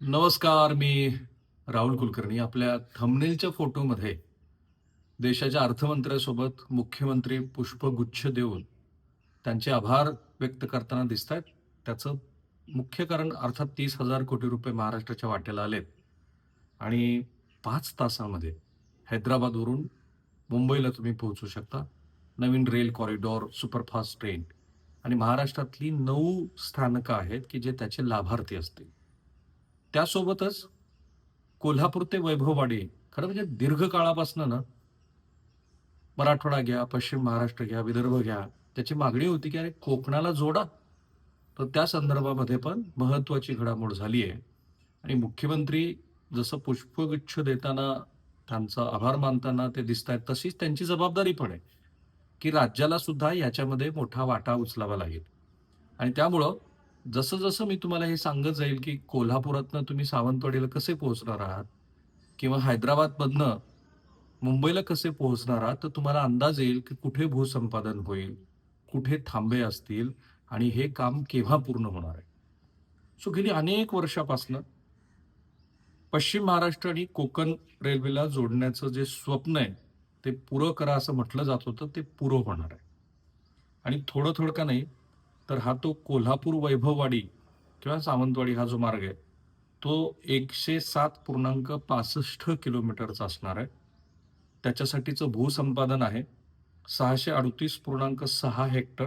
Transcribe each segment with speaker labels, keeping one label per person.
Speaker 1: नमस्कार मी राहुल कुलकर्णी. आपल्या थंबनेलच्या फोटोमध्ये देशाच्या अर्थमंत्र्यासोबत मुख्यमंत्री पुष्पगुच्छ देऊन त्यांचे आभार व्यक्त करताना दिसत आहेत त्याचं मुख्य कारण अर्थात तीस हजार कोटी रुपये महाराष्ट्राच्या वाट्याला आलेत. आणि पाच तासामध्ये हैदराबादवरून मुंबईला तुम्ही पोहोचू शकता. नवीन रेल कॉरिडॉर सुपरफास्ट ट्रेन आणि महाराष्ट्रातली नऊ स्थानकं आहेत की जे त्याचे लाभार्थी असतील. त्यासोबतच कोल्हापूर ते वैभववाडी खरं म्हणजे दीर्घकाळापासून ना मराठवाडा घ्या पश्चिम महाराष्ट्र घ्या विदर्भ घ्या त्याची मागणी होती की अरे कोकणाला जोडा. तर त्या संदर्भामध्ये पण महत्त्वाची घडामोड झाली आहे. आणि मुख्यमंत्री जसं पुष्पगुच्छ देताना त्यांचा आभार मानताना ते दिसत आहेत तशीच त्यांची जबाबदारी पण आहे की राज्याला सुद्धा याच्यामध्ये मोठा वाटा उचलावा लागेल. आणि त्यामुळं जसं जसं मी तुम्हाला हे सांगत जाईल की कोल्हापुरातनं तुम्ही सावंतवाडीला कसे पोहोचणार आहात किंवा हैदराबादमधनं मुंबईला कसे पोहोचणार आहात तर तुम्हाला अंदाज येईल की कुठे भूसंपादन होईल कुठे थांबे असतील आणि हे काम केव्हा पूर्ण होणार आहे. सो गेली अनेक वर्षापासनं पश्चिम महाराष्ट्र आणि कोकण रेल्वेला जोडण्याचं जे स्वप्न आहे ते पुरं करा असं म्हटलं जात होतं ते पुरं होणार आहे. आणि थोडं थोडं का नाही तर हा तो कोल्हापूर वैभववाडी किंवा सावंतवाडी हा जो मार्ग आहे तो एकशे सात पूर्णांक पासष्ट किलोमीटरचा असणार आहे. त्याच्यासाठीचं भूसंपादन आहे. सहाशे अडतीस पूर्णांक सहा हेक्टर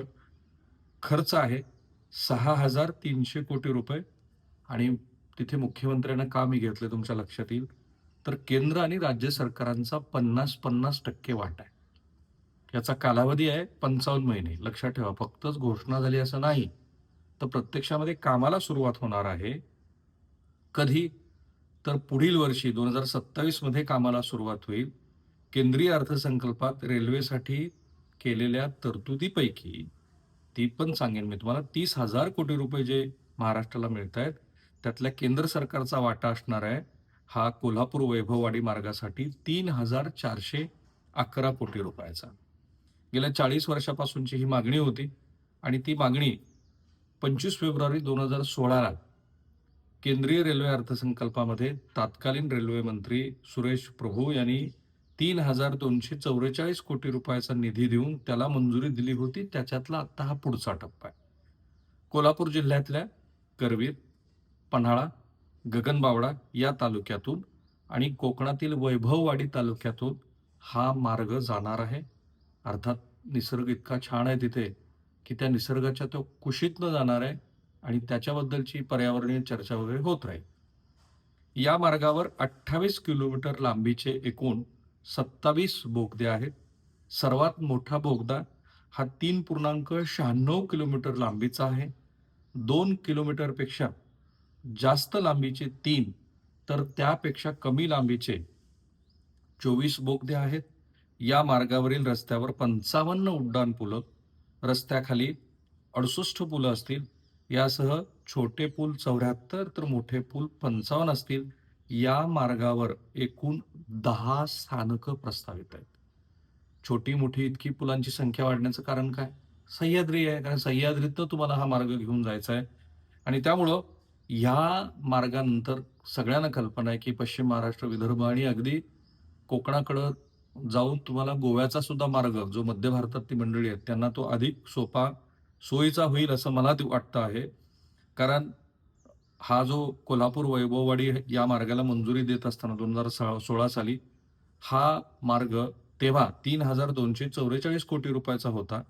Speaker 1: खर्च आहे. सहा हजार तीनशे कोटी रुपये. आणि तिथे मुख्यमंत्र्यांना का मी घेतले तुमच्या लक्षात येईल? तर केंद्र आणि राज्य सरकारांचा पन्नास पन्नास टक्के वाटा आहे. याचा कालावधी आहे पंचावन्न महिने. लक्षात ठेवा फक्तच घोषणा झाली असं नाही तर प्रत्यक्षामध्ये कामाला सुरुवात होणार आहे. कधी? तर पुढील वर्षी दोन हजार सत्तावीसमध्ये कामाला सुरुवात होईल. केंद्रीय अर्थसंकल्पात रेल्वेसाठी केलेल्या तरतुदीपैकी ती पण सांगेन मी तुम्हाला तीस हजार कोटी रुपये जे महाराष्ट्राला मिळत आहेत त्यातल्या केंद्र सरकारचा वाटा असणार आहे. हा कोल्हापूर वैभववाडी मार्गासाठी तीन हजार चारशे अकरा कोटी रुपयाचा. गेल्या चाळीस वर्षापासूनची ही मागणी होती आणि ती मागणी पंचवीस फेब्रुवारी दोन हजार सोळाला केंद्रीय रेल्वे अर्थसंकल्पामध्ये तत्कालीन रेल्वे मंत्री सुरेश प्रभू यांनी तीन हजार दोनशे चौवेचाळीस कोटी रुपयाचा निधी देऊन त्याला मंजुरी दिली होती. त्याच्यातला आत्ता हा पुढचा टप्पा आहे. कोल्हापूर जिल्ह्यातल्या करवीर पन्हाळा गगनबावडा या तालुक्यातून आणि कोकणातील वैभववाडी तालुक्यातून हा मार्ग जाणार आहे. अर्थात निसर्ग इतका छान आहे तिथे की त्या निसर्गाच्या तो कुशीतनं जाणार आहे आणि त्याच्याबद्दलची पर्यावरणीय चर्चा वगैरे होत राहील. या मार्गावर अठ्ठावीस किलोमीटर लांबीचे एकूण सत्तावीस बोगदे आहेत. सर्वात मोठा बोगदा हा तीन पूर्णांक शहाण्णव किलोमीटर लांबीचा आहे. दोन किलोमीटरपेक्षा जास्त लांबीचे तीन तर त्यापेक्षा कमी लांबीचे चोवीस बोगदे आहेत. या मार्गावरील रस्त्यावर पंचावन्न उड्डाण पुलं रस्त्याखाली अडुसष्ट पुलं असतील. यासह छोटे पूल चौऱ्याहत्तर तर मोठे पूल पंचावन्न असतील. या मार्गावर एकूण दहा स्थानकं प्रस्तावित आहेत. छोटी मोठी इतकी पुलांची संख्या वाढण्याचं कारण काय? सह्याद्री आहे कारण सह्याद्रीतनं तुम्हाला हा मार्ग घेऊन जायचा आहे. आणि त्यामुळं ह्या मार्गानंतर सगळ्यांना कल्पना आहे की पश्चिम महाराष्ट्र विदर्भ आणि अगदी कोकणाकडं जाऊन तुम्हाला गोव्याचा सुद्धा मार्ग जो मध्य भारतातली मंडळी आहेत त्यांना तो अधिक सोपा सोयीचा होईल असं मला ते वाटतं आहे. कारण हा जो कोल्हापूर वैभववाडी या मार्गाला मंजुरी देत असताना दोन हजार सोळा साली हा मार्ग तेव्हा तीन हजार दोनशे चौवेचाळीस कोटी रुपयाचा होता.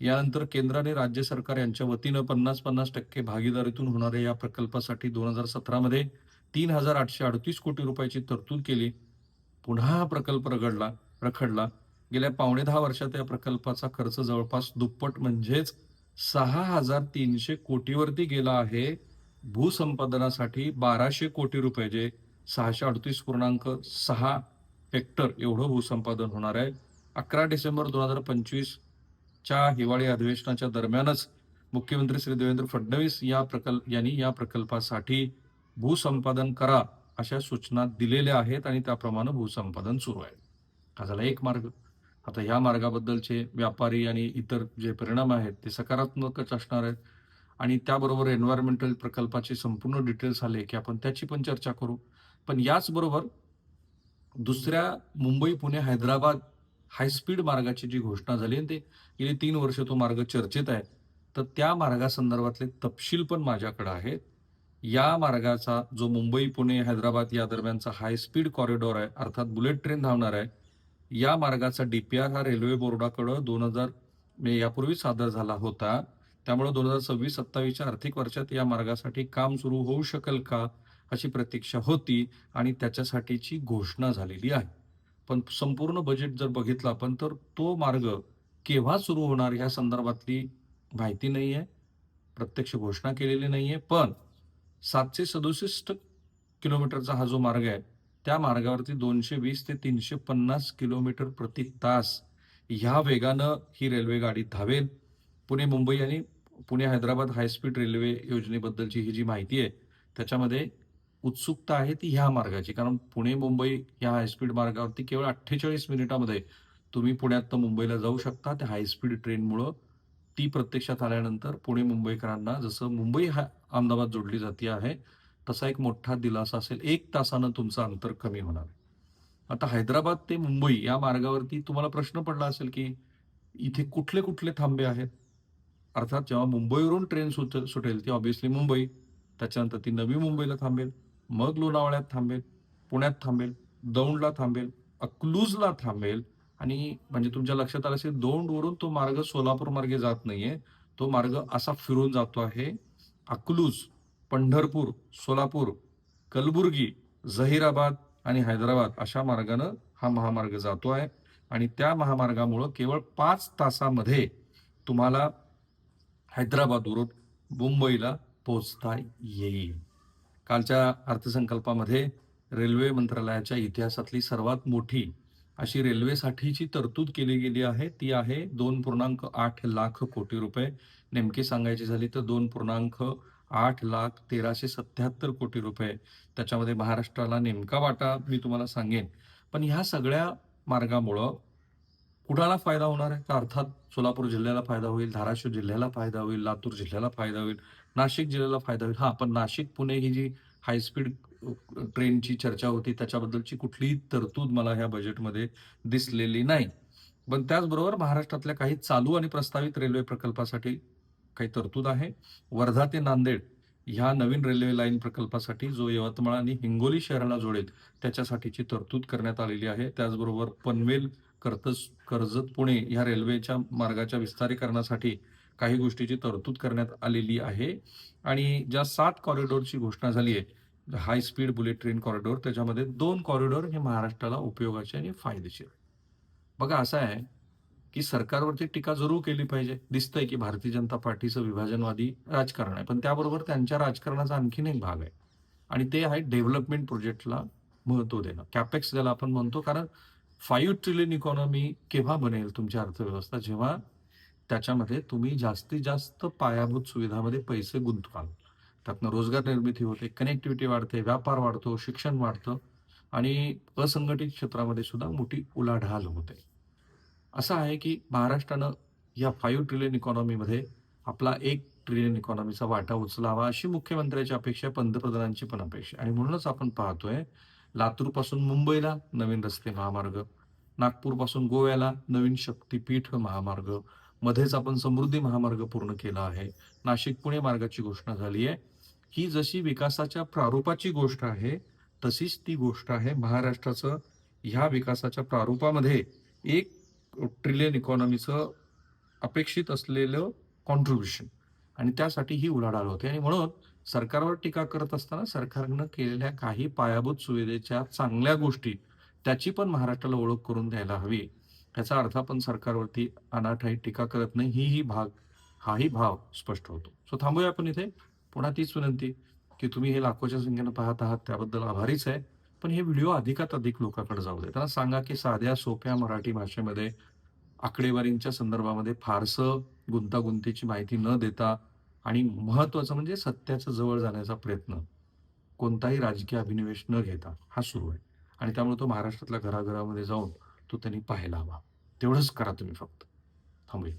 Speaker 1: यानंतर केंद्र आणि राज्य सरकार यांच्या वतीनं पन्नास पन्नास टक्के भागीदारीतून होणाऱ्या या प्रकल्पासाठी दोन हजार सतरामध्ये तीन हजार आठशे अडतीस कोटी रुपयाची तरतूद केली. पुन्हा हा प्रकल्प रगडला. रखडला गेल्या पावणे दहा वर्षात या प्रकल्पाचा खर्च जवळपास दुप्पट म्हणजेच सहा हजार तीनशे कोटीवरती गेला आहे. भूसंपादनासाठी बाराशे कोटी रुपये जे सहाशे अडतीस पूर्णांक सहा हेक्टर एवढं भूसंपादन होणार आहे. अकरा डिसेंबर दोन हजार पंचवीसच्या हिवाळी अधिवेशनाच्या दरम्यानच मुख्यमंत्री श्री देवेंद्र फडणवीस या प्रकल्प यांनी या प्रकल्पासाठी भूसंपादन करा अशा सूचना दिलेल्या आहेत आणि त्याप्रमाणे भूसंपादन सुरू आहे. हा झाला एक मार्ग. आता ह्या मार्गाबद्दलचे व्यापारी आणि इतर जे परिणाम आहेत ते सकारात्मकच असणार आहेत. आणि त्याबरोबर एन्व्हायरमेंटल प्रकल्पाचे संपूर्ण डिटेल्स आले की आपण त्याची पण चर्चा करू. पण याचबरोबर दुसऱ्या मुंबई पुणे हैदराबाद हायस्पीड मार्गाची जी घोषणा झाली आणि ते गेली तीन वर्ष तो मार्ग चर्चेत आहे तर त्या मार्गासंदर्भातले तपशील पण माझ्याकडे आहेत. या मार्गाचा जो मुंबई पुणे हैदराबाद या दरम्यानचा हाय स्पीड कॉरिडॉर आहे अर्थात बुलेट ट्रेन धावणार आहे या मार्गाचा डीपीआर हा रेल्वे बोर्डाकडं दोन हजार मे यापूर्वी सादर झाला होता. त्यामुळे दोन हजार सव्वीस सत्तावीसच्या आर्थिक वर्षात या मार्गासाठी काम सुरू होऊ शकेल का अशी प्रतीक्षा होती आणि त्याच्यासाठीची घोषणा झालेली आहे. पण संपूर्ण बजेट जर बघितलं आपण तर तो मार्ग केव्हा सुरू होणार या संदर्भातली माहिती नाही आहे प्रत्यक्ष घोषणा केलेली नाही आहे पण सातशे सदुसष्ट किलोमीटरचा हा जो मार्ग आहे त्या मार्गावरती दोनशे वीस ते तीनशे पन्नास किलोमीटर प्रति तास ह्या वेगानं ही रेल्वे गाडी धावेल. पुणे मुंबई आणि Pune Hyderabad high speed railway योजनेबद्दलची ही जी माहिती आहे त्याच्यामध्ये उत्सुकता आहे ती ह्या मार्गाची. कारण पुणे मुंबई ह्या हायस्पीड मार्गावरती केवळ अठ्ठेचाळीस मिनिटामध्ये तुम्ही पुण्यात मुंबईला जाऊ शकता. त्या हायस्पीड ट्रेनमुळं ती प्रत्यक्षात आल्यानंतर पुणे मुंबईकरांना जसं मुंबई हा अहमदाबाद जोडली जाते आहे तसा एक मोठा दिलासा असेल एक तासानं तुमचं अंतर कमी होणार. आहे आता हैदराबाद ते मुंबई या मार्गावरती तुम्हाला प्रश्न पडला असेल की इथे कुठले कुठले थांबे आहेत? अर्थात जेव्हा मुंबईवरून ट्रेन सुट सुटेल ती ऑब्विसली मुंबई त्याच्यानंतर ती नवी मुंबईला थांबेल मग लोणावळ्यात थांबेल पुण्यात थांबेल दौंडला थांबेल अकलूजला थांबेल आणि म्हणजे तुमच्या लक्षात आलं असेल दौंडवरून तो मार्ग सोलापूर मार्गे जात नाहीये तो मार्ग असा फिरून जातो आहे अकलूज. पंढरपूर सोलापूर कलबुर्गी जहीराबाद आणि हैदराबाद अशा मार्गानं हा महामार्ग जातो आहे. आणि त्या महामार्गामुळं केवळ पाच तासामध्ये तुम्हाला हैदराबादवरून मुंबईला पोचता येईल. कालच्या अर्थसंकल्पामध्ये रेल्वे मंत्रालयाच्या इतिहासातली सर्वात मोठी अशी रेल्वेसाठीची तरतूद केली गेली आहे. ती आहे दोन पूर्णांक आठ लाख कोटी रुपये. नेमकी सांगायची झाली तर दोन पूर्णांक आठ लाख तेराशे सत्याहत्तर कोटी रुपये. त्याच्यामध्ये महाराष्ट्राला नेमका वाटा मी तुम्हाला सांगेन. पण ह्या सगळ्या मार्गामुळं कुणाला फायदा होणार आहे? तर अर्थात सोलापूर जिल्ह्याला फायदा होईल धाराशिव जिल्ह्याला फायदा होईल लातूर जिल्ह्याला फायदा होईल नाशिक जिल्ह्याला फायदा होईल. हा पण नाशिक पुणे ही जी हायस्पीड ट्रेनची चर्चा होती त्याच्याबद्दलची कुठलीही तरतूद मला ह्या बजेटमध्ये दिसलेली नाही. पण त्याचबरोबर महाराष्ट्रातल्या काही चालू आणि प्रस्तावित रेल्वे प्रकल्पासाठी काही तरतूद आहे. वर्धा ते नांदेड ह्या नवीन रेल्वे लाईन प्रकल्पासाठी जो यवतमाळ आणि हिंगोली शहराला जोडेल त्याच्यासाठीची तरतूद करण्यात आलेली आहे. त्याचबरोबर पनवेल कर्तज कर्जत पुणे ह्या रेल्वेच्या मार्गाच्या विस्तारीकरणासाठी काही गोष्टीची तरतूद करण्यात आलेली आहे. आणि ज्या सात कॉरिडॉरची घोषणा झाली आहे high speed bullet train corridor त्याच्यामध्ये दोन कॉरिडॉर हे महाराष्ट्राला उपयोगाचे आणि फायदेशीर. बघा असं आहे की सरकारवरती टीका जरूर केली पाहिजे. दिसतंय की भारतीय जनता पार्टीचं विभाजनवादी राजकारण आहे. पण त्याबरोबर त्यांच्या राजकारणाचा आणखीन एक भाग आहे. आणि ते आहे डेव्हलपमेंट प्रोजेक्टला महत्त्व देणं. कॅपेक्स ज्याला आपण म्हणतो कारण फाईव्ह ट्रिलियन इकॉनॉमी केव्हा बनेल तुमची अर्थव्यवस्था? जेव्हा त्याच्यामध्ये तुम्ही जास्तीत जास्त पायाभूत सुविधामध्ये पैसे गुंतवाल. त्यातनं रोजगार निर्मिती होते कनेक्टिव्हिटी वाढते व्यापार वाढतो शिक्षण वाढतं आणि असंघटित क्षेत्रामध्ये सुद्धा मोठी उलाढाल होते. असं आहे की महाराष्ट्रानं या फाईव्ह ट्रिलियन इकॉनॉमीमध्ये आपला एक ट्रिलियन इकॉनॉमीचा वाटा उचलावा अशी मुख्यमंत्र्याची अपेक्षा पंतप्रधानांची पण अपेक्षा आणि म्हणूनच आपण पाहतोय लातूरपासून मुंबईला नवीन रस्ते महामार्ग नागपूरपासून गोव्याला नवीन शक्तीपीठ महामार्ग मध्येच आपण समृद्धी महामार्ग पूर्ण केला आहे. नाशिक पुणे मार्गाची घोषणा झाली आहे. ही जशी विकासाच्या प्रारूपाची गोष्ट आहे तशीच ती गोष्ट आहे महाराष्ट्राचं ह्या विकासाच्या प्रारूपामध्ये एक ट्रिलियन इकॉनॉमीचं अपेक्षित असलेलं कॉन्ट्रीब्युशन आणि त्यासाठी ही उलाढाल होते. आणि म्हणून सरकारवर टीका करत असताना सरकारनं केलेल्या काही पायाभूत सुविधेच्या चांगल्या गोष्टी त्याची पण महाराष्ट्राला ओळख करून द्यायला हवी. याचा अर्थ आपण सरकारवरती अनाठाई टीका करत नाही. ही ही भाग हाही भाव स्पष्ट होतो. सो थांबूया आपण इथे. पुन्हा तीच विनंती की तुम्ही हे लाखोच्या संख्येनं पाहत आहात. त्याबद्दल आभारीच आहे. पण हे व्हिडिओ अधिकात अधिक लोकांकडे जाऊ दे. त्यांना सांगा की साध्या सोप्या मराठी भाषेमध्ये आकडेवारींच्या संदर्भामध्ये फारसं गुंतागुंतीची माहिती न देता आणि महत्वाचं म्हणजे सत्याचं जवळ जाण्याचा प्रयत्न. कोणताही राजकीय अभिनिवेश न घेता हा सुरू आहे. आणि त्यामुळे तो महाराष्ट्रातल्या घराघरामध्ये जाऊन तो त्यांनी पाहायला हवा. तेवढंच करा तुम्ही फक्त. थांबूया.